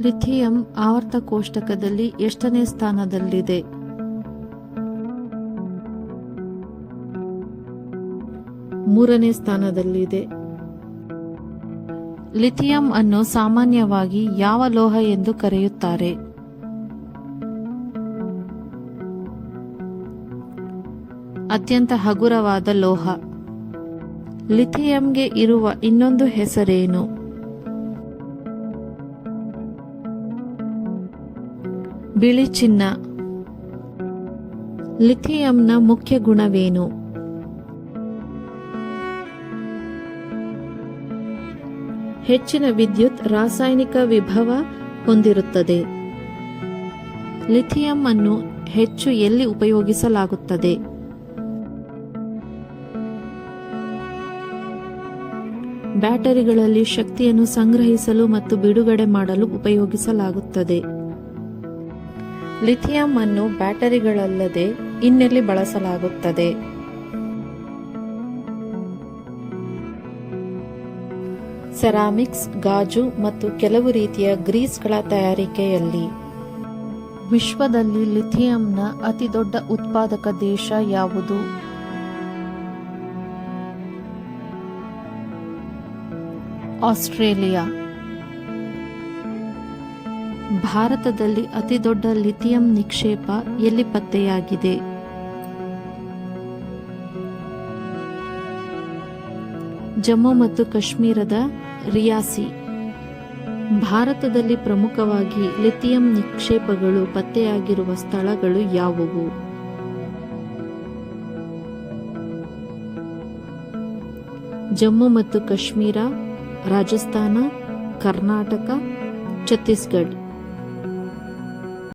Lithium ಆವರ್ತ ಕೋಷ್ಟಕದಲ್ಲಿ ಎಷ್ಟನೇ ಸ್ಥಾನದಲ್ಲಿದೆ? ಮೂರನೇ ಸ್ಥಾನದಲ್ಲಿದೆ. ಲಿಥಿಯಂ ಅನ್ನು ಸಾಮಾನ್ಯವಾಗಿ ಯಾವ ಲೋಹ ಎಂದು ಕರೆಯುತ್ತಾರೆ? ಅತ್ಯಂತ ಹಗುರವಾದ ಲೋಹ. ಲಿಥಿಯಂಗೆ ಇರುವ ಇನ್ನೊಂದು ಹೆಸರೇನು? ಬಿಳಿ ಚಿನ್ನ. ಲಿಥಿಯಂನ ಮುಖ್ಯ ಗುಣವೇನು? ಹೆಚ್ಚಿನ ವಿದ್ಯುತ್ ರಾಸಾಯನಿಕ ವಿಭವ ಹೊಂದಿರುತ್ತದೆ. ಲಿಥಿಯಂ ಅನ್ನು ಹೆಚ್ಚು ಎಲ್ಲಿ ಉಪಯೋಗಿಸಲಾಗುತ್ತದೆ? ಬ್ಯಾಟರಿಗಳಲ್ಲಿ ಶಕ್ತಿಯನ್ನು ಸಂಗ್ರಹಿಸಲು ಮತ್ತು ಬಿಡುಗಡೆ ಮಾಡಲು ಉಪಯೋಗಿಸಲಾಗುತ್ತದೆ. ಲಿಥಿಯಂ ಅನ್ನು ಬ್ಯಾಟರಿಗಳಲ್ಲದೆ ಇನ್ನೆಲ್ಲಿ ಬಳಸಲಾಗುತ್ತದೆ? ಸೆರಾಮಿಕ್ಸ್, ಗಾಜು ಮತ್ತು ಕೆಲವು ರೀತಿಯ ಗ್ರೀಸ್ಗಳ ತಯಾರಿಕೆಯಲ್ಲಿ. ವಿಶ್ವದಲ್ಲಿ ಲಿಥಿಯಂನ ಅತಿದೊಡ್ಡ ಉತ್ಪಾದಕ ದೇಶ ಯಾವುದು? ಆಸ್ಟ್ರೇಲಿಯಾ. ಭಾರತದಲ್ಲಿ ಅತಿದೊಡ್ಡ ಲಿಥಿಯಂ ನಿಕ್ಷೇಪ ಎಲ್ಲಿ ಪತ್ತೆಯಾಗಿದೆ? ಜಮ್ಮು ಮತ್ತು ಕಾಶ್ಮೀರದ ರಿಯಾಸಿ. ಭಾರತದಲ್ಲಿ ಪ್ರಮುಖವಾಗಿ ಲಿಥಿಯಂ ನಿಕ್ಷೇಪಗಳು ಪತ್ತೆಯಾಗಿರುವ ಸ್ಥಳಗಳು ಯಾವುವು? ಜಮ್ಮು ಮತ್ತು ಕಾಶ್ಮೀರ, ರಾಜಸ್ಥಾನ, ಕರ್ನಾಟಕ, ಛತ್ತೀಸ್ಗಢ.